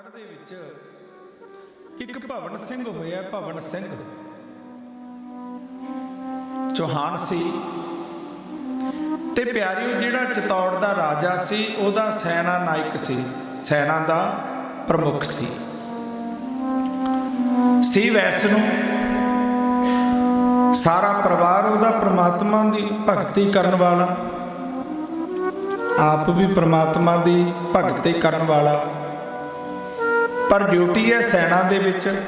ਚਤੌੜਗੜ੍ਹ ਦੇ ਵਿੱਚ ਇੱਕ ਭਵਨ ਸਿੰਘ ਹੋਇਆ, ਭਵਨ ਸਿੰਘ। ਚੌਹਾਨ ਸੀ ਤੇ ਪਿਆਰਿਓ, ਜਿਹੜਾ ਚਤੌੜ ਦਾ ਰਾਜਾ ਸੀ, ਉਹਦਾ ਸੈਨਾ ਨਾਇਕ ਸੀ। ਸੈਨਾ ਦਾ ਪ੍ਰਮੁੱਖ ਸੀ। ਸੀ ਵੈਸ ਨੂੰ ਸਾਰਾ ਪਰਿਵਾਰ ਉਹਦਾ ਪ੍ਰਮਾਤਮਾ ਦੀ ਭਗਤੀ ਕਰਨ ਵਾਲਾ। ਆਪ ਵੀ ਪ੍ਰਮਾਤਮਾ ਦੀ ਭਗਤੀ ਕਰਨ ਵਾਲਾ। ਪਰ ਡਿਊਟੀ ਹੈ ਸੈਨਾ ਦੇ ਵਿੱਚ।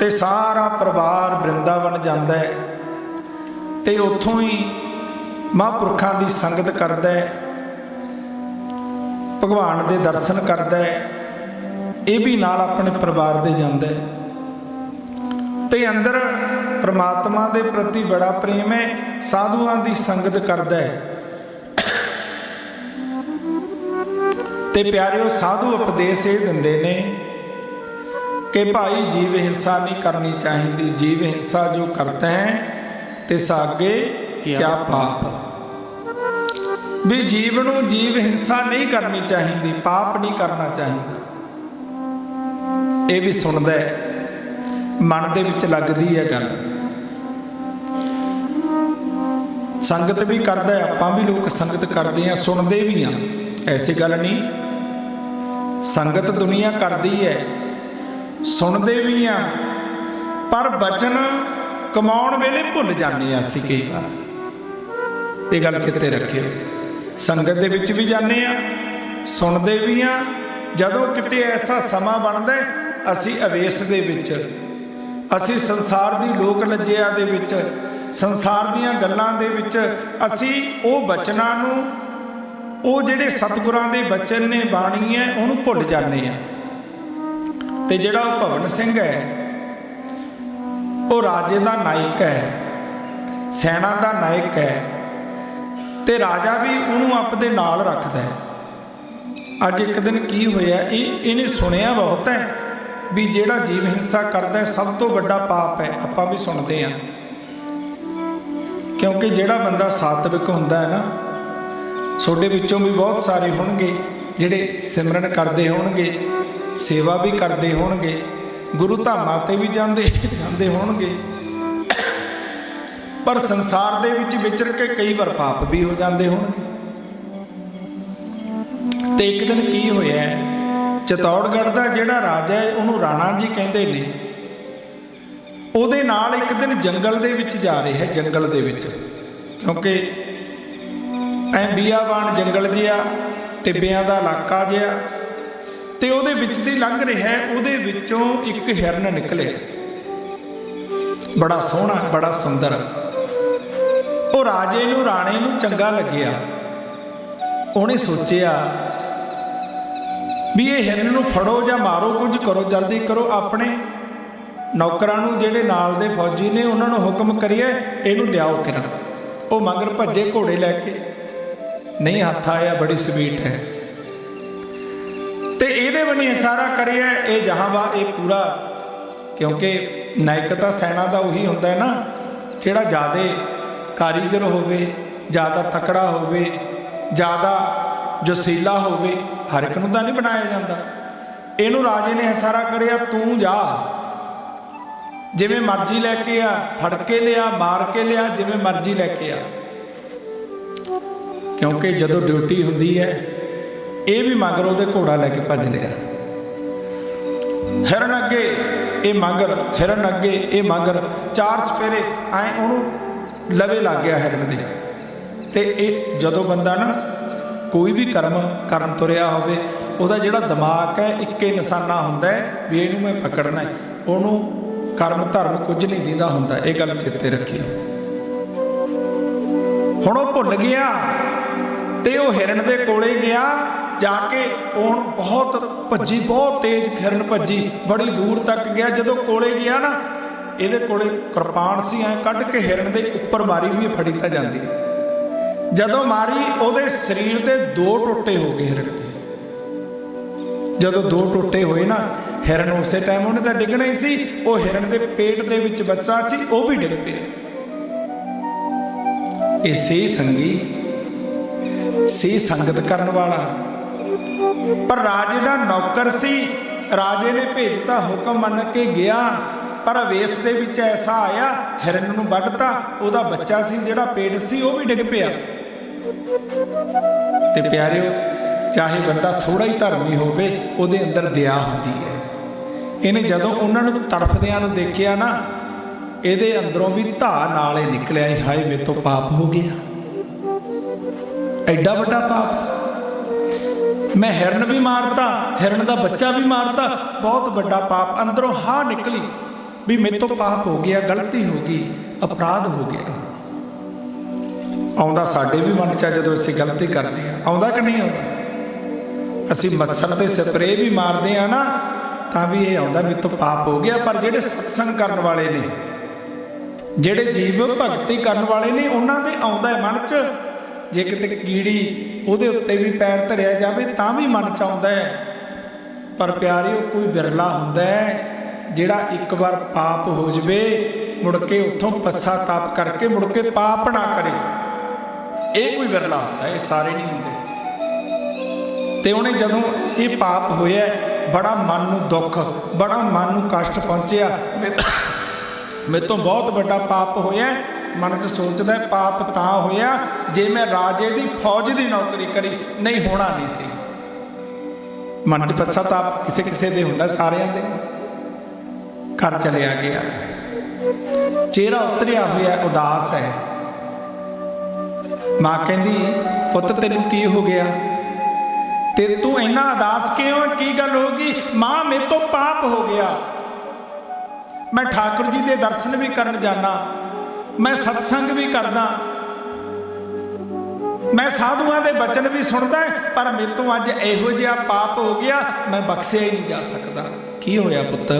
ਤੇ ਸਾਰਾ ਪਰਿਵਾਰ ਬ੍ਰਿੰਦਾਵਨ ਜਾਂਦਾ ਹੈ। ਤੇ ਉੱਥੋਂ ਹੀ ਮਹਾਂਪੁਰਖਾਂ ਦੀ ਸੰਗਤ ਕਰਦਾ ਹੈ। ਭਗਵਾਨ ਦੇ ਦਰਸ਼ਨ ਕਰਦਾ ਹੈ। ਇਹ ਵੀ ਨਾਲ ਆਪਣੇ ਪਰਿਵਾਰ ਦੇ ਜਾਂਦਾ ਹੈ। ਤੇ ਅੰਦਰ ਪ੍ਰਮਾਤਮਾ ਦੇ ਪ੍ਰਤੀ ਬੜਾ ਪ੍ਰੇਮ ਹੈ। ਸਾਧੂਆਂ ਦੀ ਸੰਗਤ ਕਰਦਾ ਹੈ। ਤੇ ਪਿਆਰਿਓ, ਸਾਧੂ ਉਪਦੇਸ਼ ਇਹ ਦਿੰਦੇ ਨੇ ਕਿ ਭਾਈ ਜੀਵ ਹਿੰਸਾ ਨਹੀਂ ਕਰਨੀ ਚਾਹੀਦੀ, ਜੀਵ ਹਿੰਸਾ ਜੋ ਕਰਤਾ ਹੈ ਤੇ ਸਾਗੇ ਕਿਆ ਪਾਪ। ਵੀ ਜੀਵ ਨੂੰ ਜੀਵ ਹਿੰਸਾ ਨਹੀਂ ਕਰਨੀ ਚਾਹੀਦੀ, ਪਾਪ ਨਹੀਂ ਕਰਨਾ ਚਾਹੀਦਾ। ਇਹ ਵੀ ਸੁਣਦਾ ਹੈ, ਮਨ ਦੇ ਵਿੱਚ ਲੱਗਦੀ ਹੈ ਗੱਲ। ਸੰਗਤ ਵੀ ਕਰਦਾ ਆਪਾਂ ਵੀ ਲੋਕ ਸੰਗਤ ਕਰਦੇ ਆ ਸੁਣਦੇ ਵੀ ਆ ਐਸੀ ਗੱਲ ਨਹੀਂ। ਸੰਗਤ ਦੁਨੀਆ ਕਰਦੀ ਹੈ ਸੁਣਦੇ ਵੀ ਆ, ਪਰ ਬਚਨ ਕਮਾਉਣ ਵੇਲੇ ਭੁੱਲ ਜਾਂਦੇ ਆ ਅਸੀਂ ਕਈ ਵਾਰ। ਇਹ ਗੱਲ ਚਿੱਤੇ ਰੱਖਿਓ। ਸੰਗਤ ਦੇ ਵਿੱਚ ਵੀ ਜਾਂਦੇ ਆ, ਸੁਣਦੇ ਵੀ ਆ, ਜਦੋਂ ਕਿਤੇ ਐਸਾ ਸਮਾਂ ਬਣਦਾ ਅਸੀਂ ਅਵੇਸ ਦੇ ਵਿੱਚ। ਅਸੀਂ ਸੰਸਾਰ ਦੀ ਲੋਕ ਲੱਜਿਆ ਦੇ ਵਿੱਚ, ਸੰਸਾਰ ਦੀਆਂ ਗੱਲਾਂ ਦੇ ਵਿੱਚ ਅਸੀਂ ਉਹ ਬਚਨਾਂ ਨੂੰ ਉਹ ਜਿਹੜੇ ਸਤਿਗੁਰਾਂ ਦੇ ਬਚਨ ਨੇ ਬਾਣੀ ਹੈ ਉਹਨੂੰ ਭੁੱਲ ਜਾਂਦੇ ਆ। ਤੇ ਜਿਹੜਾ ਉਹ ਭਵਨ ਸਿੰਘ ਹੈ ਉਹ ਰਾਜੇ ਦਾ ਨਾਇਕ ਹੈ ਸੈਨਾ ਦਾ ਨਾਇਕ ਹੈ ਤੇ ਰਾਜਾ ਵੀ ਉਹਨੂੰ ਆਪਦੇ ਨਾਲ ਰੱਖਦਾ ਹੈ। ਅੱਜ ਇੱਕ ਦਿਨ ਕੀ ਹੋਇਆ ਇਹ ਇਹਨੇ ਸੁਣਿਆ ਬਹੁਤ ਹੈ ਵੀ ਜਿਹੜਾ ਜੀਵ ਹਿੰਸਾ ਕਰਦਾ ਹੈ ਸਭ ਤੋਂ ਵੱਡਾ ਪਾਪ ਹੈ ਆਪਾਂ ਵੀ ਸੁਣਦੇ ਹਾਂ। ਕਿਉਂਕਿ ਜਿਹੜਾ ਬੰਦਾ ਸਾਤਵਿਕ ਹੁੰਦਾ ਹੈ ਨਾ ਤੁਹਾਡੇ ਵਿੱਚੋਂ ਵੀ ਬਹੁਤ ਸਾਰੇ ਹੋਣਗੇ ਜਿਹੜੇ ਸਿਮਰਨ ਕਰਦੇ ਹੋਣਗੇ, ਸੇਵਾ ਵੀ ਕਰਦੇ ਹੋਣਗੇ, ਗੁਰੂ ਧਾਮਾਂ ਤੇ ਵੀ ਜਾਂਦੇ ਜਾਂਦੇ ਹੋਣਗੇ। ਪਰ ਸੰਸਾਰ ਦੇ ਵਿੱਚ ਵਿਚਰ ਕੇ ਕਈ ਵਾਰ ਪਾਪ ਵੀ ਹੋ ਜਾਂਦੇ ਹੋਣਗੇ। ਤੇ ਇੱਕ ਦਿਨ ਕੀ ਹੋਇਆ ਚਤੌੜਗੜ੍ਹ ਦਾ ਜਿਹੜਾ ਰਾਜਾ ਹੈ, ਉਹਨੂੰ ਰਾਣਾ ਜੀ ਕਹਿੰਦੇ ਨੇ, ਉਹਦੇ ਨਾਲ ਇੱਕ ਦਿਨ ਜੰਗਲ ਦੇ ਵਿੱਚ ਜਾ ਰਿਹਾ ਹੈ, ਜੰਗਲ ਦੇ ਵਿੱਚ। ਕਿਉਂਕਿ ਐ ਬੀਆਬਾਨ ਜੰਗਲ ਜਿਹਾ, ਟਿੱਬਿਆਂ ਦਾ ਇਲਾਕਾ ਜਿਹਾ। ਤੇ ਉਹਦੇ ਵਿੱਚ ਦੀ ਲੰਘ ਰਿਹਾ, ਉਹਦੇ ਵਿੱਚੋਂ ਇੱਕ ਹਿਰਨ ਨਿਕਲੇ। ਬੜਾ ਸੋਹਣਾ, ਬੜਾ ਸੁੰਦਰ। ਉਹ ਰਾਜੇ ਨੂੰ, ਰਾਣੇ ਨੂੰ ਚੰਗਾ ਲੱਗਿਆ। ਉਹਨੇ ਸੋਚਿਆ ਵੀ ਇਹ ਹਿਰਨ ਨੂੰ ਫੜੋ ਜਾਂ ਮਾਰੋ, ਕੁਝ ਕਰੋ, ਜਲਦੀ ਕਰੋ, ਆਪਣੇ ਨੌਕਰਾਂ ਨੂੰ ਜਿਹੜੇ ਨਾਲ ਦੇ ਫੌਜੀ ਨੇ, ਉਹਨਾਂ ਨੂੰ ਹੁਕਮ ਕਰੀਏ, ਇਹਨੂੰ ਲਿਆਓ ਕਿਰਨ। ਉਹ ਮਗਰ ਭੱਜੇ ਘੋੜੇ ਲੈ ਕੇ। ਨਹੀਂ ਹੱਥ ਆਇਆ, ਬੜੀ ਸਵੀਟ ਹੈ। ਤੇ ਇਹਦੇ ਬਣੀ ਸਾਰਾ ਕਰਿਆ, ਇਹ ਜਹਾਂਵਾ, ਇਹ ਪੂਰਾ, ਕਿਉਂਕਿ ਨਾਇਕਤਾ ਸੈਨਾ ਦਾ ਉਹੀ ਹੁੰਦਾ ਹੈ ਨਾ, ਜਿਹੜਾ ਜਿਆਦੇ ਕਾਰੀਗਰ ਹੋਵੇ, ਜ਼ਿਆਦਾ ਤਕੜਾ ਹੋਵੇ, ਜ਼ਿਆਦਾ ਜੋਸੀਲਾ ਹੋਵੇ, ਹਰ ਇੱਕ ਨੂੰ ਤਾਂ ਨਹੀਂ ਬਣਾਇਆ ਜਾਂਦਾ। ਇਹਨੂੰ ਰਾਜੇ ਨੇ ਹਸਾਰਾ ਕਰਿਆ, ਤੂੰ ਜਾ। ਜਿਵੇਂ ਮਰਜ਼ੀ ਲੈ ਕੇ ਆ ਫੜ ਕੇ ਲਿਆ, ਮਾਰ ਕੇ ਲਿਆ, ਜਿਵੇਂ ਮਰਜ਼ੀ ਲੈ ਕੇ ਆ। ਕਿਉਂਕਿ ਜਦੋਂ ਡਿਊਟੀ ਹੁੰਦੀ ਹੈ, ਇਹ ਵੀ ਮਗਰ ਉਹਦੇ ਘੋੜਾ ਲੈ ਕੇ ਭੱਜ ਲਿਆ। ਹਿਰਨ ਅੱਗੇ ਇਹ ਮਗਰ ਹਿਰਨ ਅੱਗੇ ਇਹ ਮਗਰ ਚਾਰ ਸਪੇਰੇ ਐ ਉਹਨੂੰ ਲਵੇ ਲੱਗ ਗਿਆ ਹਿਰਨ ਦੇ। ਤੇ ਇਹ ਜਦੋਂ ਬੰਦਾ ਨਾ ਕੋਈ ਵੀ ਕਰਮ ਕਰਨ ਤੁਰਿਆ ਹੋਵੇ, ਉਹਦਾ ਜਿਹੜਾ ਦਿਮਾਗ ਹੈ, ਇੱਕੇ ਨਿਸ਼ਾਨਾ ਹੁੰਦਾ ਹੈ ਵੀ ਇਹਨੂੰ ਮੈਂ ਪਕੜਨਾ ਹੈ। ਉਹਨੂੰ ਕਰਮ ਧਰਮ ਕੁਝ ਨਹੀਂ ਦਿੰਦਾ ਹੁੰਦਾ, ਇਹ ਗੱਲ ਚਿੱਤੇ ਰੱਖੀ। ਹੁਣ ਉਹ ਭੁੱਲ ਗਿਆ। ਤੇ ਉਹ ਹਿਰਨ ਦੇ ਕੋਲੇ ਗਿਆ, ਜਾ ਕੇ ਉਹ ਬਹੁਤ ਭੱਜੀ, ਬਹੁਤ ਤੇਜ਼ ਹਿਰਨ ਭੱਜੀ, ਬੜੀ ਦੂਰ ਤੱਕ ਗਿਆ। ਜਦੋਂ ਕੋਲੇ ਗਿਆ ਨਾ, ਇਹਦੇ ਕੋਲੇ ਕਿਰਪਾਨ ਸੀ, ਐ ਕੱਢ ਕੇ ਹਿਰਨ ਦੇ ਉੱਪਰ ਮਾਰੀ ਵੀ ਫੜੀ ਤਾਂ ਜਾਂਦੀ। ਜਦੋਂ ਮਾਰੀ, ਉਹਦੇ ਸਰੀਰ ਦੇ ਦੋ ਟੁੱਟੇ ਹੋ ਗਏ ਹਿਰਨ ਦੇ। ਜਦੋਂ ਦੋ ਟੁੱਟੇ ਹੋਏ ਨਾ, ਹਿਰਨ ਉਸੇ ਟਾਈਮ ਉਹਨੇ ਤਾਂ ਡਿੱਗਣਾ ਹੀ ਸੀ, ਉਹ ਹਿਰਨ ਦੇ ਪੇਟ ਦੇ ਵਿੱਚ ਬੱਚਾ ਸੀ, ਉਹ ਵੀ ਡਿੱਗ ਪਿਆ। ਇਸੇ ਸੰਗੀ ਸੀ ਸੰਗਤ ਕਰਨ ਵਾਲਾ। ਪਰ ਰਾਜੇ ਦਾ ਨੌਕਰ ਸੀ। ਰਾਜੇ ਨੇ ਭੇਜਤਾ ਹੁਕਮ ਮੰਨ ਕੇ ਗਿਆ। ਪਰ ਵੇਸ ਦੇ ਵਿੱਚ ਐਸਾ ਆਇਆ ਹਿਰਨ ਨੂੰ ਵੱਢਤਾ। ਉਹਦਾ ਬੱਚਾ ਸੀ ਜਿਹੜਾ ਪੇਟ ਸੀ ਉਹ ਵੀ ਡਿੱਗ ਪਿਆ। ਤੇ ਪਿਆਰਿਓ ਚਾਹੇ ਬੰਦਾ ਥੋੜਾ ਹੀ ਧਰਮੀ ਹੋਵੇ ਉਹਦੇ ਅੰਦਰ ਦਇਆ ਹੁੰਦੀ ਹੈ। ਇਹਨੇ ਜਦੋਂ ਉਹਨਾਂ ਨੂੰ ਤੜਫਦਿਆਂ ਨੂੰ ਦੇਖਿਆ ਨਾ ਇਹਦੇ ਅੰਦਰੋਂ ਵੀ ਧਾ ਨਾਲੇ ਨਿਕਲਿਆ ਸੀ, ਹਾਏ ਮੇਰੇ ਤੋਂ ਪਾਪ ਹੋ ਗਿਆ। ਐਡਾ ਵੱਡਾ ਪਾਪ। ਮੈਂ ਹਿਰਨ ਵੀ ਮਾਰਤਾ, ਹਿਰਨ ਦਾ ਬੱਚਾ ਵੀ ਮਾਰਤਾ। ਬਹੁਤ ਵੱਡਾ ਪਾਪ। ਅੰਦਰੋਂ ਹਾਂ ਨਿਕਲੀ ਵੀ ਮੇਰੇ ਤੋਂ ਪਾਪ ਹੋ ਗਿਆ, ਗਲਤੀ ਹੋ ਗਈ, ਅਪਰਾਧ ਹੋ ਗਿਆ। ਆਉਂਦਾ ਸਾਡੇ ਵੀ ਮਨ ਚ ਜਦੋਂ ਅਸੀਂ ਗਲਤੀ ਕਰਦੇ ਆ। ਆਉਂਦਾ ਕਿ ਨਹੀਂ ਆਉਂਦਾ? ਅਸੀਂ ਮੱਛਰ ਤੇ ਸਪਰੇਅ ਵੀ ਮਾਰਦੇ ਆ ਨਾ, ਤਾਂ ਵੀ ਇਹ ਆਉਂਦਾ ਮੇਰੇ ਤੋਂ ਪਾਪ ਹੋ ਗਿਆ, ਪਰ ਜਿਹੜੇ ਸਤਸੰਗ ਕਰਨ ਵਾਲੇ ਨੇ, ਜਿਹੜੇ ਜੀਵ ਭਗਤੀ ਕਰਨ ਵਾਲੇ ਨੇ, ਉਹਨਾਂ ਦੇ ਆਉਂਦਾ ਹੈ ਮਨ 'ਚ ਜੇ ਕਿਤੇ ਕੀੜੀ ਉਹਦੇ ਉੱਤੇ ਵੀ ਪੈਰ ਧਰਿਆ ਜਾਵੇ ਤਾਂ ਵੀ ਮਨ 'ਚ ਆਉਂਦਾ ਹੈ। ਪਰ ਪਿਆਰਿਓ, ਕੋਈ ਬਿਰਲਾ ਹੁੰਦਾ ਹੈ, ਜਿਹੜਾ ਇੱਕ ਵਾਰ ਪਾਪ ਹੋ ਜਵੇ, ਮੁੜ ਕੇ ਉੱਥੋਂ ਪਛਤਾਪ ਕਰਕੇ ਮੁੜ ਕੇ ਪਾਪ ਨਾ ਕਰੇ। ਇਹ ਕੋਈ ਬਿਰਲਾ ਹੁੰਦਾ, ਇਹ ਸਾਰੇ ਨਹੀਂ ਹੁੰਦੇ। ਤੇ ਉਹਨੇ ਜਦੋਂ ਇਹ ਪਾਪ ਹੋਇਆ, ਬੜਾ ਮਨ ਨੂੰ ਦੁੱਖ, ਬੜਾ ਮਨ ਨੂੰ ਕਸ਼ਟ ਪਹੁੰਚਿਆ। ਮੇਰੇ ਤੋਂ ਬਹੁਤ ਵੱਡਾ ਪਾਪ ਹੋਇਆ। ਮਨ 'ਚ ਸੋਚਦਾ ਪਾਪ ਤਾਂ ਹੋਇਆ, ਜੇ ਮੈਂ ਰਾਜੇ ਦੀ ਫੌਜ ਦੀ ਨੌਕਰੀ ਕਰੀ, ਨਹੀਂ ਹੋਣਾ ਨਹੀਂ ਸੀ। ਮਨ 'ਚ ਪਛਤਾਪ ਕਿਸੇ ਕਿਸੇ ਦੇ ਹੁੰਦਾ, ਸਾਰਿਆਂ ਦੇ। ਘਰ ਚਲਿਆ ਗਿਆ। ਚਿਹਰਾ ਉਤਰਿਆ ਹੋਇਆ, ਉਦਾਸ ਹੈ। ਮਾਂ ਕਹਿੰਦੀ, ਪੁੱਤ, ਤੈਨੂੰ ਕੀ ਹੋ ਗਿਆ? ਤੇ ਤੂੰ ਇੰਨਾ ਉਦਾਸ ਕਿਉਂ ਕੀ ਗੱਲ ਹੋ ਗਈ? ਮਾਂ, ਮੇਰੇ ਤੋਂ ਪਾਪ ਹੋ ਗਿਆ। ਮੈਂ ਠਾਕੁਰ ਜੀ ਦੇ ਦਰਸ਼ਨ ਵੀ ਕਰਨ ਜਾਣਾ। ਮੈਂ ਸਤਸੰਗ ਵੀ ਕਰਦਾ। ਮੈਂ ਸਾਧੂਆਂ ਦੇ ਬਚਨ ਵੀ ਸੁਣਦਾ ਪਰ ਮੇਰੇ ਤੋਂ ਅੱਜ ਇਹੋ ਜਿਹਾ ਪਾਪ ਹੋ ਗਿਆ, ਮੈਂ ਬਖਸ਼ਿਆ ਹੀ ਨਹੀਂ ਜਾ ਸਕਦਾ। ਕੀ ਹੋਇਆ ਪੁੱਤ?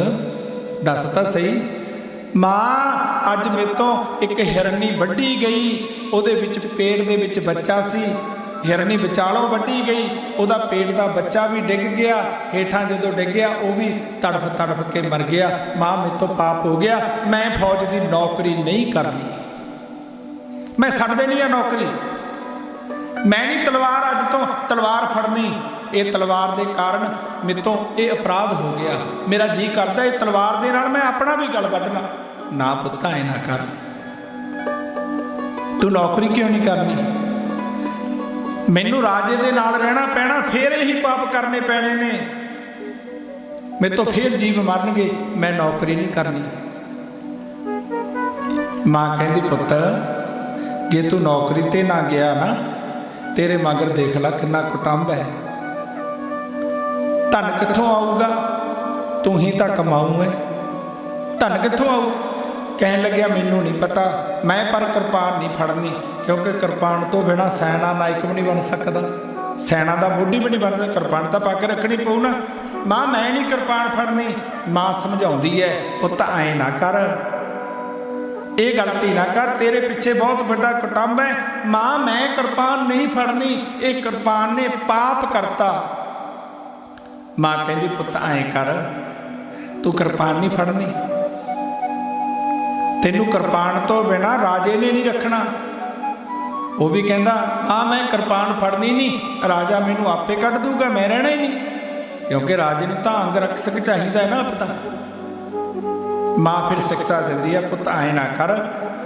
ਦੱਸ ਤਾਂ ਸਹੀ। ਮਾਂ, ਅੱਜ ਮੇਰੇ ਤੋਂ ਇੱਕ ਹਿਰਨੀ ਵੱਢੀ ਗਈ, ਉਹਦੇ ਵਿੱਚ ਪੇਟ ਦੇ ਵਿੱਚ ਬੱਚਾ ਸੀ। ਹਿਰਨੀ ਵਿਚਾਲੋਂ ਵੱਢੀ ਗਈ। ਉਹਦਾ ਪੇਟ ਦਾ ਬੱਚਾ ਵੀ ਡਿੱਗ ਗਿਆ। ਹੇਠਾਂ ਜਦੋਂ ਡਿੱਗਿਆ ਉਹ ਵੀ ਤੜਫ ਤੜਫ ਕੇ ਮਰ ਗਿਆ। ਮਾਂ ਮੇਰੇ ਤੋਂ ਪਾਪ ਹੋ ਗਿਆ। ਮੈਂ ਫੌਜ ਦੀ ਨੌਕਰੀ ਨਹੀਂ ਕਰਨੀ। ਮੈਂ ਛੱਡ ਦੇਣੀ ਆ ਨੌਕਰੀ। ਮੈਂ ਨਹੀਂ ਤਲਵਾਰ ਅੱਜ ਤੋਂ ਤਲਵਾਰ ਫੜਨੀ। ਇਹ ਤਲਵਾਰ ਦੇ ਕਾਰਨ ਮੇਰੇ ਤੋਂ ਇਹ ਅਪਰਾਧ ਹੋ ਗਿਆ। ਮੇਰਾ ਜੀ ਕਰਦਾ ਇਹ ਤਲਵਾਰ ਦੇ ਨਾਲ ਮੈਂ ਆਪਣਾ ਵੀ ਗਲ ਵੱਢਣਾ। ਨਾ ਪੁੱਤਾਂ, ਐ ਨਾ ਕਰ। ਤੂੰ ਨੌਕਰੀ ਕਿਉਂ ਨਹੀਂ ਕਰਨੀ? ਮੈਨੂੰ ਰਾਜੇ ਦੇ ਨਾਲ ਰਹਿਣਾ ਪੈਣਾ, ਫੇਰ ਇਹੀ ਪਾਪ ਕਰਨੇ ਪੈਣੇ ਨੇ। ਮੇਰੇ ਤੋਂ ਫੇਰ ਜੀਵ ਮਰਨਗੇ, ਮੈਂ ਨੌਕਰੀ ਨਹੀਂ ਕਰਨੀ। ਮਾਂ ਕਹਿੰਦੀ, ਪੁੱਤ, ਜੇ ਤੂੰ ਨੌਕਰੀ ਤੇ ਨਾ ਗਿਆ ਨਾ, ਤੇਰੇ ਮਗਰ ਦੇਖ ਲੈ ਕਿੰਨਾ ਕੁਟੰਬ ਹੈ। ਧਨ ਕਿੱਥੋਂ ਆਊਗਾ? ਤੂੰ ਹੀ ਤਾਂ ਕਮਾਊ ਹੈ। ਧਨ ਕਿੱਥੋਂ ਆਊ? ਕਹਿਣ ਲੱਗਿਆ, ਮੈਨੂੰ ਨਹੀਂ ਪਤਾ, ਮੈਂ ਪਰ ਕਿਰਪਾਨ ਨਹੀਂ ਫੜਨੀ, ਕਿਉਂਕਿ ਕਿਰਪਾਨ ਤੋਂ ਬਿਨਾ ਸੈਨਾ ਨਾਇਕ ਵੀ ਨਹੀਂ ਬਣ ਸਕਦਾ। ਸੈਨਾ ਦਾ ਮੋਢੀ ਵੀ ਨਹੀਂ ਬਣਦਾ, ਕਿਰਪਾਨ ਤਾਂ ਪਾ ਕੇ ਰੱਖਣੀ ਪਊ ਨਾ। ਮਾਂ, ਮੈਂ ਨਹੀਂ ਕਿਰਪਾਨ ਫੜਨੀ। ਮਾਂ ਸਮਝਾਉਂਦੀ ਹੈ ਪੁੱਤ, ਐ ਨਾ ਕਰ। ਇਹ ਗਲਤੀ ਨਾ ਕਰ, ਤੇਰੇ ਪਿੱਛੇ ਬਹੁਤ ਵੱਡਾ ਕੁਟੰਬ ਹੈ ਮਾਂ, ਮੈਂ ਕਿਰਪਾਨ ਨਹੀਂ ਫੜਨੀ, ਇਹ ਕਿਰਪਾਨ ਨੇ ਪਾਪ ਕਰਤਾ। ਮਾਂ ਕਹਿੰਦੀ, ਪੁੱਤ, ਐਂ ਕਰ। ਤੂੰ ਕਿਰਪਾਨ ਨਹੀਂ ਫੜਨੀ। ਤੈਨੂੰ ਕਿਰਪਾਨ ਤੋਂ ਬਿਨਾ ਰਾਜੇ ਨੇ ਨਹੀਂ ਰੱਖਣਾ। ਉਹ ਵੀ ਕਹਿੰਦਾ ਆ ਮੈਂ ਕਿਰਪਾਨ ਫੜਨੀ ਨਹੀਂ। ਰਾਜਾ ਮੈਨੂੰ ਆਪੇ ਕੱਢ ਦੂਗਾ, ਮੈਂ ਰਹਿਣਾ ਹੀ ਨਹੀਂ। ਕਿਉਂਕਿ ਰਾਜੇ ਨੂੰ ਤਾਂ ਅੰਗ ਰਕਸ਼ਕ ਚਾਹੀਦਾ ਹੈ ਨਾ ਪਤਾ ਮਾਂ ਫਿਰ ਸਿੱਖਿਆ ਦਿੰਦੀ ਹੈ, ਪੁੱਤ, ਐ ਨਾ ਕਰ,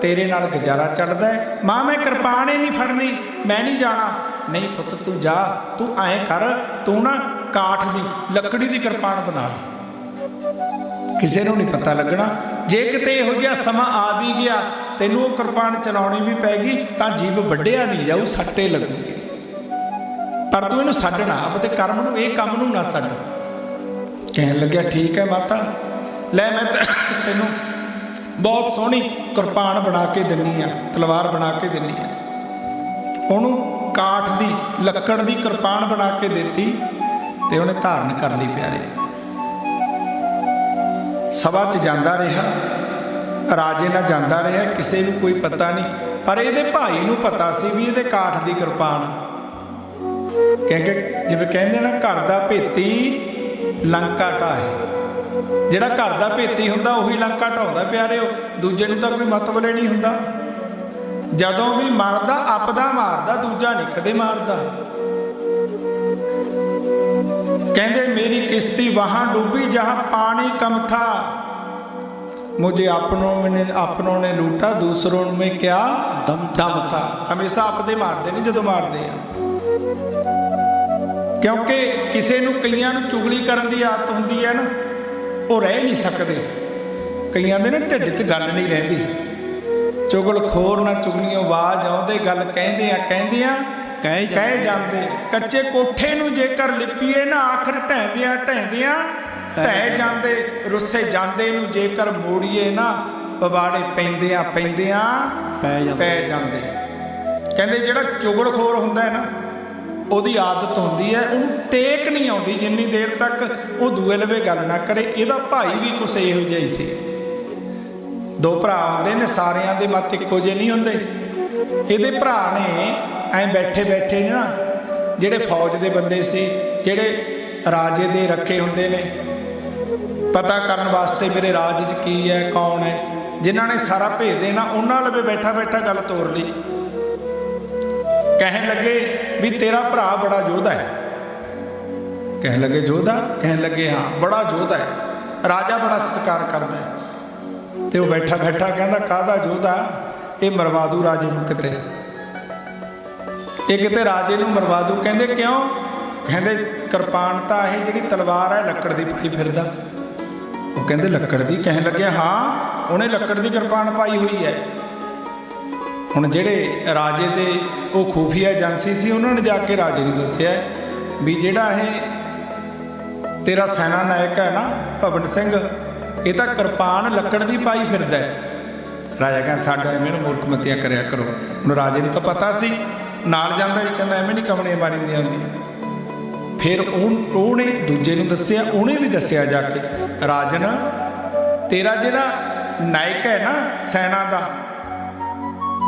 ਤੇਰੇ ਨਾਲ ਗੁਜ਼ਾਰਾ ਚੱਲਦਾ ਹੈ। ਮਾਂ, ਮੈਂ ਕਿਰਪਾਨ ਹੀ ਨਹੀਂ ਫੜਨੀ, ਮੈਂ ਨਹੀਂ ਜਾਣਾ। ਨਹੀਂ ਪੁੱਤ, ਤੂੰ ਜਾ, ਤੂੰ ਐ ਕਰ, ਤੂੰ ਨਾ ਕਾਠ ਦੀ, ਲੱਕੜੀ ਦੀ ਕਿਰਪਾਨ ਬਣਾ ਲੈ। ਕਿਸੇ ਨੂੰ ਨਹੀਂ ਪਤਾ ਲੱਗਣਾ। ਜੇ ਕਿਤੇ ਇਹੋ ਜਿਹਾ ਸਮਾਂ ਆ ਵੀ ਗਿਆ, ਤੈਨੂੰ ਉਹ ਕਿਰਪਾਨ ਚਲਾਉਣੀ ਵੀ ਪੈਗੀ, ਤਾਂ ਜੀਵ ਵੱਡਿਆ ਨਹੀਂ ਜਾਊ, ਸੱਟੇ ਲੱਗੂਗੇ। ਪਰ ਤੂੰ ਇਹਨੂੰ ਛੱਡਣਾ ਆਪਦੇ ਕਰਮ ਨੂੰ, ਇਹ ਕੰਮ ਨੂੰ ਨਾ ਛੱਡ ਕਹਿਣ ਲੱਗਿਆ, ਠੀਕ ਹੈ ਮਾਤਾ, ਲੈ ਮੈਂ ਤੈਨੂੰ ਬਹੁਤ ਸੋਹਣੀ ਕਿਰਪਾਨ ਬਣਾ ਕੇ ਦਿੰਨੀ ਆ, ਤਲਵਾਰ ਬਣਾ ਕੇ ਦਿੰਨੀ ਆ। ਉਹਨੂੰ ਕਾਠ ਦੀ, ਲੱਕੜ ਦੀ ਕਿਰਪਾਨ ਬਣਾ ਕੇ ਦਿੱਤੀ ਤੇ ਉਹਨੇ ਧਾਰਨ ਕਰ ਲਈ ਪਿਆਰੇ। ਸਭਾ 'ਚ ਜਾਂਦਾ ਰਿਹਾ, ਰਾਜੇ ਨਾਲ ਜਾਂਦਾ ਰਿਹਾ, ਕਿਸੇ ਨੂੰ ਕੋਈ ਪਤਾ ਨਹੀਂ। ਪਰ ਇਹਦੇ ਭਾਈ ਨੂੰ ਪਤਾ ਸੀ ਵੀ ਇਹਦੇ ਕਾਠ ਦੀ ਕਿਰਪਾਨ ਕਿਉਂਕਿ ਜਿਵੇਂ ਕਹਿੰਦੇ ਨਾ ਘਰ ਦਾ ਭੇਤੀ ਲੰਕਾ ਢਾਹੇ। ਜਿਹੜਾ ਘਰ ਦਾ ਭੇਤੀ ਹੁੰਦਾ, ਉਹੀ ਲੰਕਾ ਢਾਉਂਦਾ ਪਿਆਰਿਓ ਦੂਜੇ ਨੂੰ ਤਾਂ ਕੋਈ ਮਤਲਬ ਨਹੀਂ ਹੁੰਦਾ। ਜਦੋਂ ਵੀ ਮਰਦਾ, ਆਪਦਾ ਮਾਰਦਾ, ਦੂਜਾ ਨਹੀਂ, ਕਦੇ ਮਾਰਦਾ। ਕਹਿੰਦੇ ਮੇਰੀ ਕਿਸ਼ਤੀ ਵਹਾਂ ਡੁੱਬੀ ਜਹਾਂ ਪਾਣੀ ਕਮ ਥਾ मुझे अपनों में अपनों ने लूटा दूसरों में क्या दम ਦਮ ਥਾ ਹਮੇਸ਼ਾ ਆਪਦੇ ਮਾਰਦੇ ਨਹੀਂ ਜਦੋਂ ਮਾਰਦੇ ਆ ਕਿਉਂਕਿ ਕਿਸੇ ਨੂੰ ਕਈਆਂ ਨੂੰ ਚੁਗਲੀ ਕਰਨ ਦੀ ਆਦਤ ਹੁੰਦੀ ਹੈ ਨਾ ਉਹ ਰਹਿ ਨਹੀਂ ਸਕਦੇ ਕਈਆਂ ਦੇ ਨਾ ਢਿੱਡ 'ਚ ਗੱਲ ਨਹੀਂ ਰਹਿੰਦੀ ਚੁਗਲ ਖੋਰ ਨਾ ਚੁਗਲੀਆਂ ਆਵਾਜ਼ ਆਉਂਦੇ ਗੱਲ ਕਹਿੰਦੇ ਆ ਕਹਿੰਦੇ ਆ ਕਹਿ ਜਾ ਕਹਿ ਜਾਂਦੇ। ਕੱਚੇ ਕੋਠੇ ਨੂੰ ਜੇਕਰ ਲਿਪੀਏ ਨਾ ਆਖਰ ਢਹਿੰਦਿਆਂ ਢਹਿੰਦਿਆਂ ਢਹਿ ਜਾਂਦੇ ਰੁੱਸੇ ਜਾਂਦੇ ਨੂੰ ਜੇਕਰ ਮੋੜੀਏ ਨਾ ਪਵਾੜੇ ਪੈਂਦਿਆਂ ਪੈਂਦਿਆਂ ਪੈ ਜਾਂਦੇ। ਕਹਿੰਦੇ ਜਿਹੜਾ ਚੁਗਲਖੋਰ ਹੁੰਦਾ ਹੈ ਨਾ ਉਹਦੀ ਆਦਤ ਹੁੰਦੀ ਹੈ ਉਹਨੂੰ ਟੇਕ ਨਹੀਂ ਆਉਂਦੀ ਜਿੰਨੀ ਦੇਰ ਤੱਕ ਉਹ ਦੂਏ ਲਵੇ ਗੱਲ ਨਾ ਕਰੇ। ਇਹਦਾ ਭਾਈ ਵੀ ਕੁਛ ਇਹੋ ਜਿਹਾ ਹੀ ਸੀ। ਦੋ ਭਰਾ ਹੁੰਦੇ ਨੇ ਸਾਰਿਆਂ ਦੇ ਮੱਤ ਇੱਕੋ ਜਿਹੇ ਨਹੀਂ ਹੁੰਦੇ। ਇਹਦੇ ਭਰਾ ਨੇ ਐਂ ਬੈਠੇ ਬੈਠੇ ਨਾ ਜਿਹੜੇ ਫੌਜ ਦੇ ਬੰਦੇ ਸੀ, ਜਿਹੜੇ ਰਾਜੇ ਦੇ ਰੱਖੇ ਹੁੰਦੇ ਨੇ, ਪਤਾ ਕਰਨ ਵਾਸਤੇ ਮੇਰੇ ਰਾਜ 'ਚ ਕੀ ਹੈ, ਕੌਣ ਹੈ, ਜਿਨ੍ਹਾਂ ਨੇ ਸਾਰਾ ਭੇਜ ਦੇਣਾ, ਉਹਨਾਂ ਲਵੇ ਬੈਠਾ ਬੈਠਾ ਗੱਲ ਤੋਰ ਲਈ। ਕਹਿਣ ਲੱਗੇ ਵੀ ਤੇਰਾ ਭਰਾ ਬੜਾ ਯੋਧਾ ਹੈ। ਕਹਿਣ ਲੱਗੇ, ਯੋਧਾ? ਕਹਿਣ ਲੱਗੇ, ਹਾਂ, ਬੜਾ ਯੋਧਾ ਹੈ। ਰਾਜਾ ਬੜਾ ਸਤਿਕਾਰ ਕਰਦਾ ਹੈ। ਤੇ ਉਹ ਬੈਠਾ ਬੈਠਾ ਕਹਿੰਦਾ, ਕਾਹਦਾ ਯੋਧਾ? ਇਹ ਮਰਵਾ ਦੂ ਰਾਜੇ ਨੂੰ ਕਿਤੇ? ਇਹ ਕਿਤੇ ਰਾਜੇ ਨੂੰ ਮਰਵਾ ਦੂ ਕਹਿੰਦੇ ਕਿਉਂ? ਕਹਿੰਦੇ ਕਿਰਪਾਨ ਤਾਂ ਇਹ ਜਿਹੜੀ ਤਲਵਾਰ ਹੈ ਲੱਕੜ ਦੀ ਪਾਈ ਫਿਰਦਾ। ਉਹ ਕਹਿੰਦੇ ਲੱਕੜ ਦੀ। ਕਹਿਣ ਲੱਗੇ ਹਾਂ ਉਹਨੇ ਲੱਕੜ ਦੀ ਕਿਰਪਾਨ ਪਾਈ ਹੋਈ ਹੈ। ਹੁਣ ਜਿਹੜੇ ਰਾਜੇ ਦੇ ਉਹ ਖੂਫੀਆ ਏਜੰਸੀ ਸੀ ਉਹਨਾਂ ਨੇ ਜਾ ਕੇ ਰਾਜੇ ਨੂੰ ਦੱਸਿਆ ਵੀ ਜਿਹੜਾ ਇਹ ਤੇਰਾ ਸੈਨਾ ਨਾਇਕ ਹੈ ਨਾ ਭਵਨ ਸਿੰਘ ਇਹ ਤਾਂ ਕਿਰਪਾਨ ਲੱਕੜ ਦੀ ਪਾਈ ਫਿਰਦਾ ਹੈ। ਰਾਜਾ ਕਹਿੰਦਾ ਸਾਡਾ ਐਵੇਂ ਮੂਰਖ ਮਤੀਆਂ ਕਰਿਆ ਕਰੋ। ਹੁਣ ਰਾਜੇ ਨੂੰ ਤਾਂ ਪਤਾ ਸੀ ਨਾਲ ਜਾਂਦਾ ਹੀ ਕਹਿੰਦਾ ਐਵੇਂ ਨਹੀਂ ਕਮਣੇ ਮਾਰੀ ਦੀ ਆਉਂਦੀ ਫਿਰ ਉਹ ਉਹਨੇ ਦੂਜੇ ਨੂੰ ਦੱਸਿਆ, ਉਹਨੇ ਵੀ ਦੱਸਿਆ ਜਾ ਕੇ, ਰਾਜਨ, ਤੇਰਾ ਜਿਹੜਾ ਨਾਇਕ ਹੈ ਨਾ, ਸੈਨਾ ਦਾ,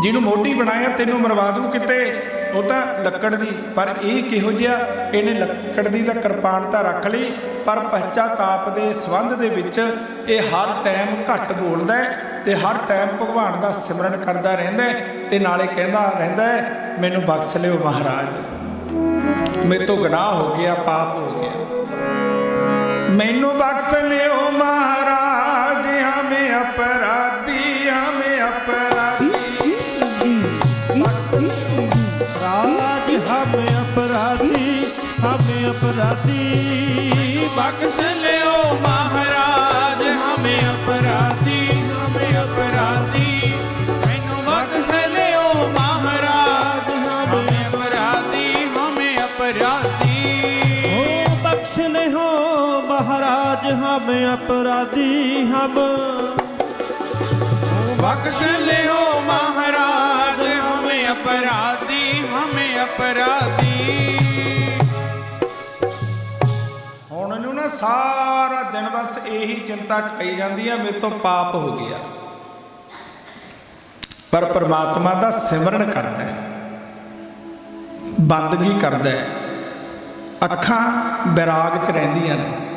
ਜਿਹਨੂੰ ਮੋਢੀ ਬਣਾਇਆ, ਤੈਨੂੰ ਮਰਵਾ ਦੂ ਕਿਤੇ, ਉਹ ਤਾਂ ਲੱਕੜ ਦੀ, ਪਰ ਇਹ ਕਿਹੋ ਜਿਹਾ, ਇਹਨੇ ਲੱਕੜ ਦੀ ਤਾਂ ਕਿਰਪਾਨ ਤਾਂ ਰੱਖ ਲਈ, ਪਰ ਪਛਤਾਤਾਪ ਦੇ ਸੰਬੰਧ ਦੇ ਵਿੱਚ ਇਹ ਹਰ ਟਾਈਮ ਘੱਟ ਬੋਲਦਾ ਹੈ। ਤੇ ਹਰ ਟਾਈਮ ਭਗਵਾਨ ਦਾ ਸਿਮਰਨ ਕਰਦਾ ਰਹਿੰਦਾ ਤੇ ਨਾਲੇ ਕਹਿੰਦਾ ਰਹਿੰਦਾ ਮੈਨੂੰ ਬਖਸ਼ ਲਿਓ ਮਹਾਰਾਜ। ਮੇਰੇ ਤੋਂ ਗੁਨਾਹ ਹੋ ਗਿਆ, ਪਾਪ ਹੋ ਗਿਆ। ਮੈਨੂੰ ਬਖਸ਼ ਲਿਓ ਮਹਾਰਾਜ, ਹਮੇ ਅਪਰਾਧੀ ਹਮੇ ਅਪਰਾਧੀ। ਰਾਜ ਹਮ ਅਪਰਾਧੀ ਹਮ ਅਪਰਾਧੀ। ਬਖਸ਼ ਲਿਓ ਮਹਾਰਾਜ ਹਮ ਅਪਰਾਧੀ ਹਮ। ਬਖਸ਼ ਲਿਓ ਮਹਾਰਾਜ, ਹਮੇ ਅਪਰਾਧੀ ਹਮੇ ਅਪਰਾਧੀ। ਹੁਣ ਇਹਨੂੰ ਨਾ ਸਾਰਾ ਦਿਨ ਬਸ ਇਹੀ ਚਿੰਤਾ ਖਾਈ ਜਾਂਦੀ ਆ, ਮੇਰੇ ਤੋਂ ਪਾਪ ਹੋ ਗਿਆ। ਪਰ ਪ੍ਰਮਾਤਮਾ ਦਾ ਸਿਮਰਨ ਕਰਦਾ ਹੈ। ਬੰਦਗੀ ਕਰਦਾ ਹੈ। ਅੱਖਾਂ ਬੈਰਾਗ 'ਚ ਰਹਿੰਦੀਆਂ ਨੇ।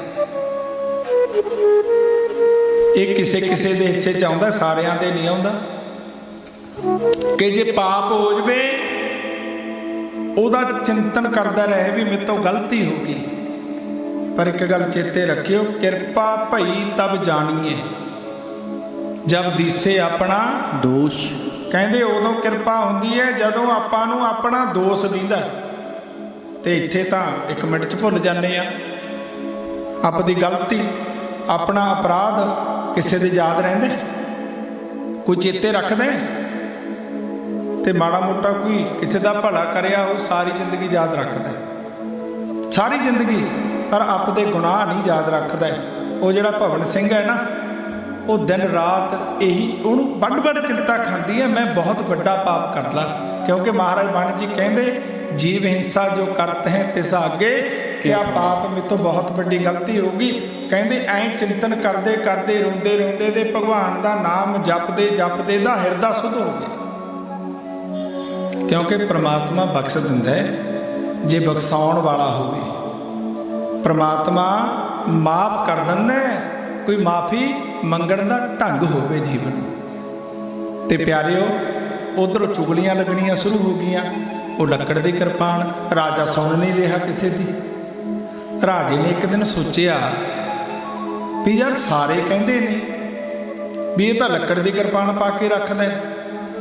ਇਹ ਕਿਸੇ ਕਿਸੇ ਦੇ ਹਿੱਸੇ 'ਚ ਆਉਂਦਾ, ਸਾਰਿਆਂ ਦੇ ਨਹੀਂ ਆਉਂਦਾ। ਕਿ ਜੇ ਪਾਪ ਹੋ ਜਵੇ, ਉਹਦਾ ਚਿੰਤਨ ਕਰਦਾ ਰਹੇ ਵੀ ਮੇਰੇ ਤੋਂ ਗਲਤੀ ਹੋ ਗਈ। ਪਰ ਇੱਕ ਗੱਲ ਚੇਤੇ ਰੱਖਿਓ, ਕਿਰਪਾ ਭਈ ਤਬ ਜਾਣੀਏ। ਜਦ ਦੀਸੇ ਆਪਣਾ ਦੋਸ਼। ਕਹਿੰਦੇ ਉਦੋਂ ਕਿਰਪਾ ਹੁੰਦੀ ਹੈ, ਜਦੋਂ ਆਪਾਂ ਨੂੰ ਆਪਣਾ ਦੋਸ਼ ਦਿੰਦਾ ਤੇ ਇੱਥੇ ਤਾਂ ਇੱਕ ਮਿੰਟ 'ਚ ਭੁੱਲ ਜਾਂਦੇ ਆ। ਆਪਦੀ ਗਲਤੀ। ਆਪਣਾ ਅਪਰਾਧ ਕਿਸੇ ਦੇ ਯਾਦ ਰਹਿੰਦਾ? ਕੋਈ ਚੇਤੇ ਰੱਖਦਾ? ਤੇ ਮਾੜਾ ਮੋਟਾ ਕੋਈ ਕਿਸੇ ਦਾ ਭਲਾ ਕਰਿਆ, ਉਹ ਸਾਰੀ ਜ਼ਿੰਦਗੀ ਯਾਦ ਰੱਖਦਾ ਸਾਰੀ ਜ਼ਿੰਦਗੀ, ਪਰ ਆਪਦੇ ਗੁਨਾਹ ਨਹੀਂ ਯਾਦ ਰੱਖਦਾ ਉਹ ਜਿਹੜਾ ਭਵਨ ਸਿੰਘ ਹੈ ਨਾ, ਉਹ ਦਿਨ ਰਾਤ ਇਹੀ ਉਹਨੂੰ ਵੱਡ ਵੱਡ ਚਿੰਤਾ ਖਾਂਦੀ ਹੈ, ਮੈਂ ਬਹੁਤ ਵੱਡਾ ਪਾਪ ਕਰ ਲਾ ਕਿਉਂਕਿ ਮਹਾਰਾਜ ਬਾਣੀ ਜੀ ਕਹਿੰਦੇ, ਜੀਵ ਹਿੰਸਾ ਜੋ ਕਰਤ ਹੈ, ਤਿਸ ਅੱਗੇ ਕਿ ਪਾਪ ਮੇਰੇ ਬਹੁਤ ਵੱਡੀ ਗਲਤੀ ਹੋ ਗਈ। ਕਹਿੰਦੇ, ਐਂ ਚਿੰਤਨ ਕਰਦੇ ਕਰਦੇ, ਰੋਂਦੇ ਰੋਂਦੇ ਦੇ ਭਗਵਾਨ ਦਾ ਨਾਮ ਜਪਦੇ ਜਪਦੇ ਦਾ ਹਿਰਦਾ ਸੁਧ ਹੋ ਗਿਆ। ਕਿਉਂਕਿ ਪ੍ਰਮਾਤਮਾ ਬਖਸ਼ ਦਿੰਦਾ ਹੈ, ਜੇ ਬਖਸ਼ਾਉਣ ਵਾਲਾ ਹੋਵੇ। ਪ੍ਰਮਾਤਮਾ ਮਾਫ ਕਰ ਦਿੰਦਾ ਹੈ, ਕੋਈ ਮਾਫੀ ਮੰਗਣ ਦਾ ਢੰਗ ਹੋਵੇ ਜੀਵਨ। ਤੇ ਪਿਆਰਿਓ, ਉਧਰੋਂ ਚੁਗਲੀਆਂ ਲੱਗਣੀਆਂ ਸ਼ੁਰੂ ਹੋ ਗਈਆਂ। ਉਹ ਲੱਕੜ ਦੇ ਕਿਰਪਾਨ, ਰਾਜਾ ਸੁਣ ਨਹੀਂ ਰਿਹਾ ਕਿਸੇ ਦੀ। ਰਾਜੇ ਨੇ ਇੱਕ ਦਿਨ ਸੋਚਿਆ ਵੀ ਯਾਰ ਸਾਰੇ ਕਹਿੰਦੇ ਨੇ ਵੀ ਇਹ ਤਾਂ ਲੱਕੜ ਦੀ ਕਿਰਪਾਨ ਪਾ ਕੇ ਰੱਖਦਾ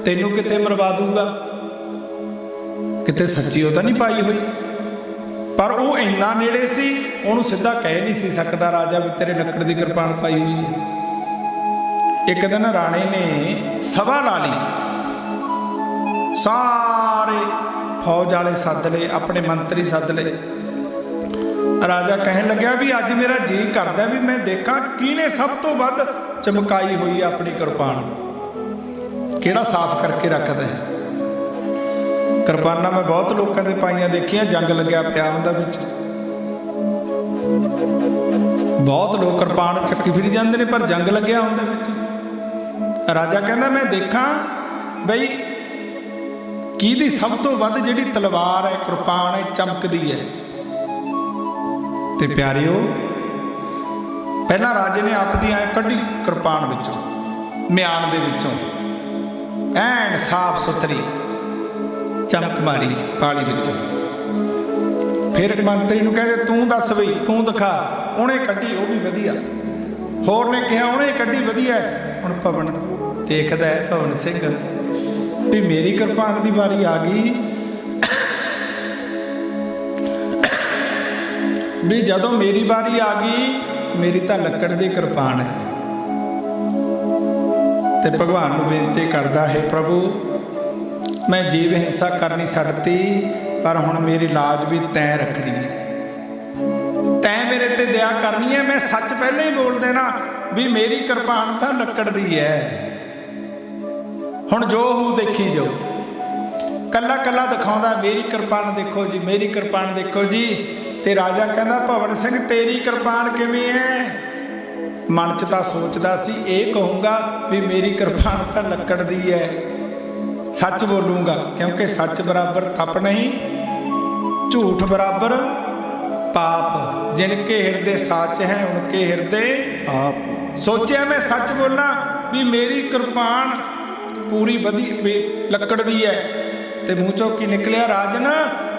ਤੈਨੂੰ ਕਿਤੇ ਮਰਵਾ ਦੂਗਾ ਕਿਤੇ ਸੱਚੀ ਉਹ ਤਾਂ ਨਹੀਂ ਪਾਈ ਹੋਈ। ਪਰ ਉਹ ਇੰਨਾ ਨੇੜੇ ਸੀ, ਉਹਨੂੰ ਸਿੱਧਾ ਕਹਿ ਨਹੀਂ ਸੀ ਸਕਦਾ ਰਾਜਾ ਵੀ ਤੇਰੇ ਲੱਕੜ ਦੀ ਕਿਰਪਾਨ ਪਾਈ ਹੋਈ ਹੈ। ਇੱਕ ਦਿਨ ਰਾਣੇ ਨੇ ਸਭਾ ਲਾ ਲਈ। ਸਾਰੇ ਫੌਜ ਵਾਲੇ ਸੱਦ ਲਏ, ਆਪਣੇ ਮੰਤਰੀ ਸੱਦ ਲਏ। ਰਾਜਾ ਕਹਿਣ ਲੱਗਿਆ ਵੀ ਅੱਜ ਮੇਰਾ ਜੀ ਕਰਦਾ ਵੀ ਮੈਂ ਦੇਖਾਂ ਕਿਹਨੇ ਸਭ ਤੋਂ ਵੱਧ ਚਮਕਾਈ ਹੋਈ ਹੈ ਆਪਣੀ ਕਿਰਪਾਨ। ਕਿਹੜਾ ਸਾਫ਼ ਕਰਕੇ ਰੱਖਦਾ ਹੈ? ਕਿਰਪਾਨਾਂ ਮੈਂ ਬਹੁਤ ਲੋਕਾਂ ਦੇ ਪਾਈਆਂ ਦੇਖੀਆਂ, ਜੰਗ ਲੱਗਿਆ ਪਿਆ ਹੁੰਦਾ ਵਿੱਚ। ਬਹੁਤ ਲੋਕ ਕਿਰਪਾਨ ਚੱਕੀ ਫਿਰੀ ਜਾਂਦੇ ਨੇ, ਪਰ ਜੰਗ ਲੱਗਿਆ ਹੁੰਦਾ ਵਿੱਚ। ਰਾਜਾ ਕਹਿੰਦਾ, ਮੈਂ ਦੇਖਾਂ ਬਈ ਕਿਹਦੀ ਸਭ ਤੋਂ ਵੱਧ ਜਿਹੜੀ ਤਲਵਾਰ ਹੈ, ਕਿਰਪਾਨ ਹੈ, ਚਮਕਦੀ ਹੈ? ਤੇ ਪਿਆਰਿਓ, ਪਹਿਲਾਂ ਰਾਜੇ ਨੇ ਆਪਦੀ ਐ ਕੱਢੀ ਕਿਰਪਾਨ ਵਿੱਚੋਂ, ਮਿਆਨ ਦੇ ਵਿੱਚੋਂ। ਐਨ ਸਾਫ਼ ਸੁਥਰੀ ਚਮਕ ਮਾਰੀ ਪਾਲੀ ਵਿੱਚ। ਫਿਰ ਇੱਕ ਮੰਤਰੀ ਨੂੰ ਕਹਿੰਦੇ, ਤੂੰ ਦੱਸ ਬਈ, ਤੂੰ ਦਿਖਾ, ਉਹਨੇ ਕੱਢੀ, ਉਹ ਵੀ ਵਧੀਆ। ਹੋਰ ਨੇ ਕਿਹਾ, ਉਹਨੇ ਕੱਢੀ ਵਧੀਆ। ਹੁਣ ਭਵਨ ਦੇਖਦਾ ਹੈ, ਭਵਨ ਸਿੰਘ, ਵੀ ਮੇਰੀ ਕਿਰਪਾਨ ਦੀ ਵਾਰੀ ਆ ਗਈ ਵੀ ਜਦੋਂ ਮੇਰੀ ਵਾਰੀ ਆ ਗਈ, ਮੇਰੀ ਤਾਂ ਲੱਕੜ ਦੀ ਕਿਰਪਾਨ ਹੈ। ਤੇ ਭਗਵਾਨ ਨੂੰ ਬੇਨਤੀ ਕਰਦਾ, ਹੈ ਪ੍ਰਭੂ, ਮੈਂ ਜੀਵ ਹਿੰਸਾ ਕਰਨੀ ਨਹੀਂ ਪਰ ਹੁਣ ਮੇਰੀ ਲਾਜ ਵੀ ਤੈਂ ਰੱਖਣੀ ਹੈ। ਤੈਂ ਮੇਰੇ ਤੇ ਦਇਆ ਕਰਨੀ ਹੈ, ਮੈਂ ਸੱਚ ਪਹਿਲਾਂ ਹੀ ਬੋਲ ਦੇਣਾ ਵੀ ਮੇਰੀ ਕਿਰਪਾਨ ਤਾਂ ਲੱਕੜ ਦੀ ਹੈ। ਹੁਣ ਜੋ ਹੂ ਦੇਖੀ ਜਾਓ। ਕੱਲਾ ਕੱਲਾ ਦਿਖਾਉਂਦਾ, ਮੇਰੀ ਕਿਰਪਾਨ ਦੇਖੋ ਜੀ, ਮੇਰੀ ਕਿਰਪਾਨ ਦੇਖੋ ਜੀ। ਤੇ ਰਾਜਾ ਕਹਿੰਦਾ, ਭਵਨ ਸਿੰਘ, ਤੇਰੀ ਕਿਰਪਾਨ ਕਿਵੇਂ ਹੈ ਮਨ ਚ ਤਾਂ ਸੋਚਦਾ ਸੀ, ਇਹ ਕਹੂੰਗਾ ਵੀ ਮੇਰੀ ਕਿਰਪਾਨ ਤਾਂ ਲੱਕੜ ਦੀ ਹੈ ਸੱਚ ਬੋਲੂੰਗਾ, ਕਿਉਂਕਿ ਸੱਚ ਬਰਾਬਰ ਤਪ ਨਹੀਂ, ਝੂਠ ਬਰਾਬਰ ਪਾਪ। ਜਿਨਕੇ ਹਿਰਦੇ ਸੱਚ ਹੈ, ਉਨਕੇ ਹਿਰਦੇ ਆਪ। ਸੋਚਿਆ ਮੈਂ ਸੱਚ ਬੋਲਾਂ ਵੀ ਮੇਰੀ ਕਿਰਪਾਨ ਪੂਰੀ ਵਧੀ, ਵੀ ਲੱਕੜ ਦੀ ਹੈ ਤੇ ਮੂੰਹ ਚੋਂ ਕੀ ਨਿਕਲਿਆ, ਰਾਜਨ,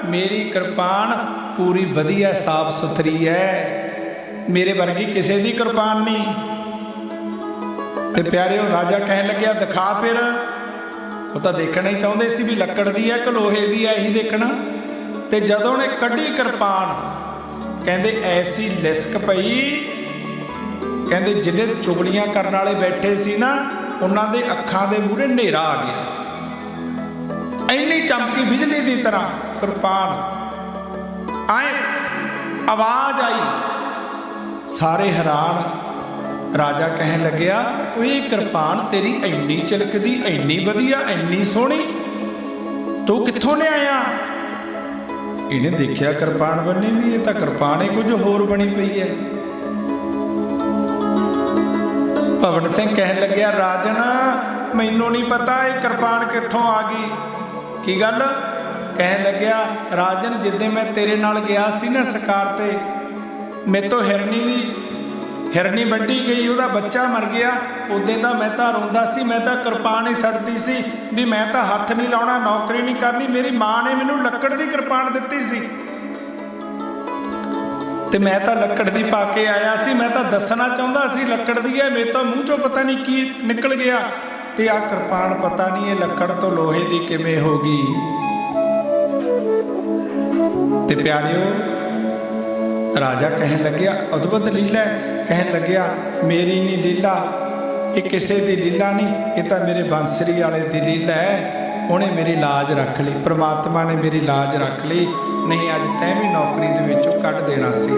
ਮੇਰੀ ਕਿਰਪਾਨ ਪੂਰੀ ਵਧੀਆ ਸਾਫ਼ ਸੁਥਰੀ ਹੈ। ਮੇਰੇ ਵਰਗੀ ਕਿਸੇ ਦੀ ਕਿਰਪਾਨ ਨਹੀਂ। ਤੇ ਪਿਆਰਿਓ, ਰਾਜਾ ਕਹਿਣ ਲੱਗਿਆ, ਦਿਖਾ ਫਿਰ। ਉਹ ਤਾਂ ਦੇਖਣਾ ਹੀ ਚਾਹੁੰਦੇ ਸੀ ਵੀ ਲੱਕੜ ਦੀ ਹੈ ਕਿ ਲੋਹੇ ਦੀ ਹੈ, ਇਹੀ ਦੇਖਣਾ। ਤੇ ਜਦੋਂ ਨੇ ਕੱਢੀ ਕਿਰਪਾਨ, ਕਹਿੰਦੇ, ਐਸੀ ਲਿਸਕ ਪਈ। ਕਹਿੰਦੇ ਜਿਹੜੇ ਚੁਗਲੀਆਂ ਕਰਨ ਵਾਲੇ ਬੈਠੇ ਸੀ ਨਾ, ਉਹਨਾਂ ਦੇ ਅੱਖਾਂ ਦੇ ਮੂਹਰੇ ਹਨੇਰਾ ਆ ਗਿਆ। ਐਨੀ ਚਮਕੀ ਬਿਜਲੀ ਦੀ ਤਰ੍ਹਾਂ ਕਿਰਪਾਨ ਆਏ, ਆਵਾਜ਼ ਆਈ। ਸਾਰੇ ਹੈਰਾਨ, ਰਾਜਾ ਕਹਿਣ ਲੱਗਿਆ ਉਹ ਇਹ ਕਿਰਪਾਨ, ਤੇਰੀ ਐਨੀ ਚਲਕਦੀ ਐਨੀ ਵਧੀਆ ਐਨੀ ਸੋਹਣੀ, ਤੂੰ ਕਿੱਥੋਂ ਲਿਆਇਆ? ਇਹਨੇ ਦੇਖਿਆ ਕਿਰਪਾਨ ਬੰਨੇ ਵੀ, ਇਹ ਤਾਂ ਕਿਰਪਾਨ ਹੀ ਕੁਝ ਹੋਰ ਬਣੀ ਪਈ ਹੈ। ਭਵਨ ਸਿੰਘ ਕਹਿਣ ਲੱਗਿਆ, ਰਾਜਨ, ਮੈਨੂੰ ਨਹੀਂ ਪਤਾ ਇਹ ਕਿਰਪਾਨ ਕਿੱਥੋਂ ਆ ਗਈ। ਕੀ ਗੱਲ? ਕਹਿਣ ਲੱਗਿਆ, ਰਾਜਨ, ਜਿੱਦੇ ਮੈਂ ਤੇਰੇ ਨਾਲ ਗਿਆ ਸੀ ਨਾ ਸਰਕਾਰ ਤੇ ਮੇਰੇ ਤੋਂ ਹਿਰਨੀ ਦੀ ਹਿਰਨੀ ਵੱਢੀ ਗਈ, ਉਹਦਾ ਬੱਚਾ ਮਰ ਗਿਆ ਉਦੋਂ ਦਾ ਮੈਂ ਤਾਂ ਰੋਂਦਾ ਸੀ, ਮੈਂ ਤਾਂ ਕਿਰਪਾਨ ਹੀ ਛੱਡਦੀ ਸੀ ਵੀ ਮੈਂ ਤਾਂ ਹੱਥ ਨਹੀਂ ਲਾਉਣਾ, ਨੌਕਰੀ ਨਹੀਂ ਕਰਨੀ, ਮੇਰੀ ਮਾਂ ਨੇ ਮੈਨੂੰ ਲੱਕੜ ਦੀ ਕਿਰਪਾਨ ਦਿੱਤੀ ਸੀ। ਤੇ ਮੈਂ ਤਾਂ ਲੱਕੜ ਦੀ ਪਾ ਕੇ ਆਇਆ ਸੀ, ਮੈਂ ਤਾਂ ਦੱਸਣਾ ਚਾਹੁੰਦਾ ਸੀ, ਲੱਕੜ ਦੀ ਹੈ ਮੇਰੇ ਤਾਂ ਮੂੰਹ ਚੋਂ ਪਤਾ ਨਹੀਂ ਕੀ ਨਿਕਲ ਗਿਆ। ਤੇ ਆ ਕਿਰਪਾਨ ਪਤਾ ਨਹੀਂ ਇਹ ਲੱਕੜ ਤੋਂ ਲੋਹੇ ਦੀ ਕਿਵੇਂ ਹੋ ਗਈ। ਤੇ ਪਿਆਰਿਓ, ਰਾਜਾ ਕਹਿਣ ਲੱਗਿਆ, ਅਦਭੁਤ ਲੀਲਾ ਕਹਿਣ ਲੱਗਿਆ, ਮੇਰੀ ਨਹੀਂ ਲੀਲਾ, ਇਹ ਕਿਸੇ ਦੀ ਲੀਲਾ ਨਹੀਂ ਇਹ ਤਾਂ ਮੇਰੇ ਬਾਂਸਰੀ ਵਾਲੇ ਦੀ ਲੀਲਾ ਹੈ। ਉਹਨੇ ਮੇਰੀ ਲਾਜ ਰੱਖ ਲਈ, ਪ੍ਰਮਾਤਮਾ ਨੇ ਮੇਰੀ ਲਾਜ ਰੱਖ ਲਈ, ਨਹੀਂ ਅੱਜ ਤੈਂ ਵੀ ਨੌਕਰੀ ਦੇ ਵਿੱਚੋਂ ਕੱਢ ਦੇਣਾ ਸੀ।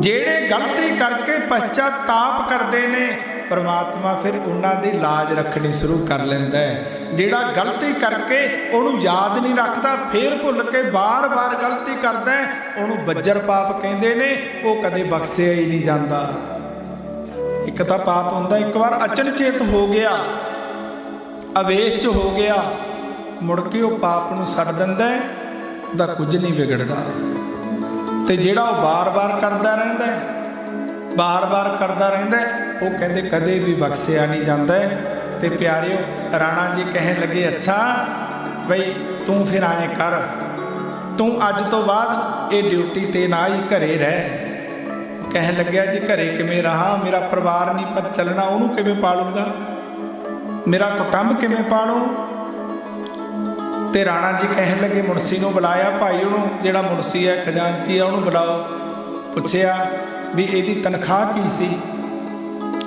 ਜਿਹੜੇ ਗਲਤੀ ਕਰਕੇ ਪਛਤਾਪ ਕਰਦੇ ਨੇ। ਪਰਮਾਤਮਾ ਫਿਰ ਉਹਨਾਂ ਦੀ ਲਾਜ ਰੱਖਣੀ ਸ਼ੁਰੂ ਕਰ ਲੈਂਦਾ ਹੈ। ਜਿਹੜਾ ਗਲਤੀ ਕਰਕੇ ਉਹਨੂੰ ਯਾਦ ਨਹੀਂ ਰੱਖਦਾ ਫੇਰ ਭੁੱਲ ਕੇ ਬਾਰ-ਬਾਰ ਗਲਤੀ ਕਰਦਾ ਉਹਨੂੰ ਬੱਜਰ ਪਾਪ ਕਹਿੰਦੇ ਨੇ ਉਹ ਕਦੇ ਬਖਸ਼ਿਆ ਹੀ ਨਹੀਂ ਜਾਂਦਾ। ਇੱਕ ਤਾਂ ਪਾਪ ਹੁੰਦਾ ਇੱਕ ਵਾਰ ਅਚਨਚੇਤ ਹੋ ਗਿਆ ਅਵੇਸ਼ ਚ ਹੋ ਗਿਆ ਮੁੜ ਕੇ ਉਹ ਪਾਪ ਨੂੰ ਛੱਡ ਦਿੰਦਾ ਹੈ, ਕੁਝ ਨਹੀਂ ਵਿਗੜਦਾ। ਤੇ ਜਿਹੜਾ ਉਹ ਬਾਰ-ਬਾਰ ਕਰਦਾ ਰਹਿੰਦਾ ਹੈ ਬਾਰ-ਬਾਰ ਕਰਦਾ ਰਹਿੰਦਾ ਉਹ ਕਹਿੰਦੇ ਕਦੇ ਵੀ ਬਖਸ਼ਿਆ ਨਹੀਂ ਜਾਂਦਾ ਹੈ। ਤੇ ਪਿਆਰਿਓ, ਰਾਣਾ ਜੀ ਕਹਿਣ ਲੱਗੇ, ਅੱਛਾ, ਬਈ ਤੂੰ ਫਿਰ ਆਏ ਕਰ। ਤੂੰ ਅੱਜ ਤੋਂ ਬਾਅਦ ਇਹ ਡਿਊਟੀ ਤੇ ਨਾ ਹੀ ਘਰੇ ਰਹਿ। ਕਹਿਣ ਲੱਗਿਆ, ਜੀ ਘਰੇ ਕਿਵੇਂ ਰਹਾ? ਮੇਰਾ ਪਰਿਵਾਰ ਨਹੀਂ ਪਰ ਚੱਲਣਾ, ਉਹਨੂੰ ਕਿਵੇਂ ਪਾਲੂਗਾ? ਮੇਰਾ ਕੁਟੰਬ ਕਿਵੇਂ ਪਾਲੂ? ਤੇ ਰਾਣਾ ਜੀ ਕਹਿਣ ਲੱਗੇ, ਮੁਨਸੀ ਨੂੰ ਬੁਲਾਇਆ, ਭਾਈ ਉਹਨੂੰ, ਜਿਹੜਾ ਮੁਨਸੀ ਹੈ, ਖਜ਼ਾਨਚੀ ਹੈ, ਉਹਨੂੰ ਬੁਲਾਓ। ਪੁੱਛਿਆ ਵੀ ਇਹਦੀ ਤਨਖਾਹ ਕੀ ਸੀ?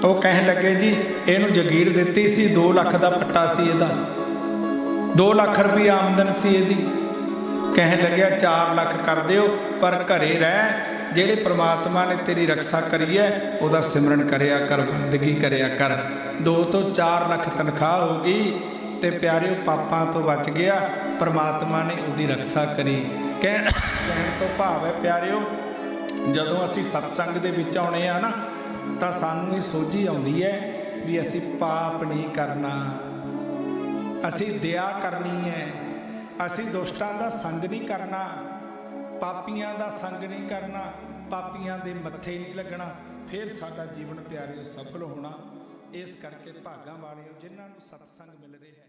ਉਹ ਕਹਿਣ ਲੱਗੇ, ਜੀ, ਇਹਨੂੰ ਜਗੀਰ ਦਿੱਤੀ ਸੀ 2 ਲੱਖ ਦਾ ਪੱਟਾ ਸੀ ਇਹਦਾ। 2 ਲੱਖ ਰੁਪਏ ਆਮਦਨ ਸੀ ਇਹਦੀ। ਕਹਿਣ ਲੱਗਿਆ 4 ਲੱਖ ਕਰ ਦਿਓ, ਪਰ ਘਰੇ ਰਹਿ। ਜਿਹੜੇ ਪ੍ਰਮਾਤਮਾ ਨੇ ਤੇਰੀ ਰੱਖਿਆ ਕਰੀ ਹੈ, ਉਹਦਾ ਸਿਮਰਨ ਕਰਿਆ ਕਰ, ਬੰਦਗੀ ਕਰਿਆ ਕਰ। 2 ਤੋਂ 4 ਲੱਖ ਤਨਖਾਹ ਹੋ ਗਈ ਤੇ ਪਿਆਰਿਓ, ਪਾਪਾਂ ਤੋਂ ਬਚ ਗਿਆ। ਪ੍ਰਮਾਤਮਾ ਨੇ ਉਹਦੀ ਰੱਖਿਆ ਕਰੀ। ਕਹਿਣ ਕਹਿਣ ਤੋਂ ਭਾਵ ਹੈ, ਪਿਆਰਿਓ ਜਦੋਂ ਅਸੀਂ ਸਤਸੰਗ ਦੇ ਵਿੱਚ ਆਉਣੇ ਆ ਨਾ, ਤਾਂ ਸਾਨੂੰ ਇਹ ਸੋਝੀ ਆਉਂਦੀ ਹੈ ਵੀ ਅਸੀਂ ਪਾਪ ਨਹੀਂ ਕਰਨਾ। ਅਸੀਂ ਦਇਆ ਕਰਨੀ ਹੈ। ਅਸੀਂ ਦੁਸ਼ਟਾਂ ਦਾ ਸੰਗ ਨਹੀਂ ਕਰਨਾ। ਪਾਪੀਆਂ ਦਾ ਸੰਗ ਨਹੀਂ ਕਰਨਾ। ਪਾਪੀਆਂ ਦੇ ਮੱਥੇ ਨਹੀਂ ਲੱਗਣਾ। ਫਿਰ ਸਾਡਾ ਜੀਵਨ ਪਿਆਰਿਓ ਸਫਲ ਹੋਣਾ। ਇਸ ਕਰਕੇ ਭਾਗਾਂ ਵਾਲਿਓ, ਜਿਨ੍ਹਾਂ ਨੂੰ ਸਤਸੰਗ ਮਿਲ ਰਿਹਾ